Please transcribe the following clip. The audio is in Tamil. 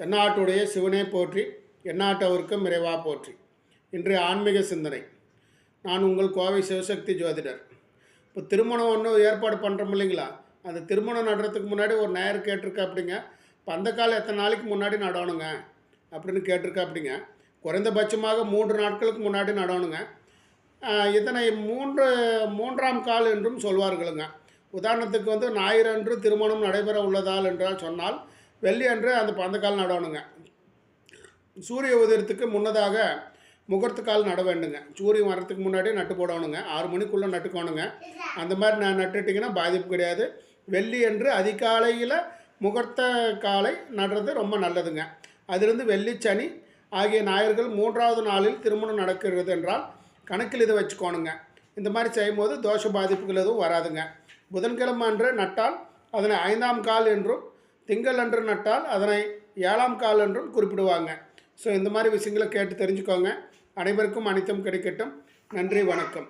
தென்னாட்டுடைய சிவனே போற்றி எந்நாட்டவருக்கும் இறைவா போற்றி. இன்றைய ஆன்மீக சிந்தனை. நான் உங்கள் கோவை சிவசக்தி ஜோதிடர். இப்போ திருமணம் ஒன்று ஏற்பாடு பண்ணுறோம் இல்லைங்களா? அந்த திருமணம் நடுறதுக்கு முன்னாடி ஒரு நேர் கேட்டிருக்கா அப்படிங்க பந்தக்கால் எத்தனை நாளைக்கு முன்னாடி நடணுங்க? அப்படின்னு கேட்டிருக்கா அப்படிங்க குறைந்தபட்சமாக மூன்று நாட்களுக்கு முன்னாடி நடணுங்க. இதனை மூன்று மூன்றாம் கால் என்றும் சொல்வார்களுங்க. உதாரணத்துக்கு வந்து ஞாயிறு அன்று திருமணம் நடைபெற உள்ளதால் என்றால் சொன்னால் வெள்ளி அன்று அந்த பந்தக்கால் நடணுங்க சூரிய உதயத்துக்கு முன்னதாக முகூர்த்த கால் நட வேண்டுங்க. சூரியன் வர்றதுக்கு முன்னாடியே நட்டு போடணுங்க ஆறு மணிக்குள்ளே நட்டுக்கோணுங்க அந்த மாதிரி நான் நட்டுட்டிங்கன்னா பாதிப்பு கிடையாது. வெள்ளி அன்று அதிகாலையில் முகூர்த்த காலை நடுறது ரொம்ப நல்லதுங்க. அதிலிருந்து வெள்ளி சனி ஆகிய ஞாயிறுகள் மூன்றாவது நாளில் திருமணம் நடக்கிறது என்றால் கணக்கில் இதை வச்சுக்கோணுங்க. இந்த மாதிரி செய்யும்போது தோஷ பாதிப்புகள் எதுவும் வராதுங்க. புதன்கிழமை அன்று நட்டால் அதனை ஐந்தாம் கால் என்றும் திங்கள் அன்று நட்டால் அதனை ஏழாம் கால் என்றும் குறிப்பிடுவாங்க. ஸோ இந்த மாதிரி விஷயங்களை கேட்டு தெரிஞ்சுக்கோங்க. அனைவருக்கும் அனைத்தும் கிடைக்கட்டும். நன்றி வணக்கம்.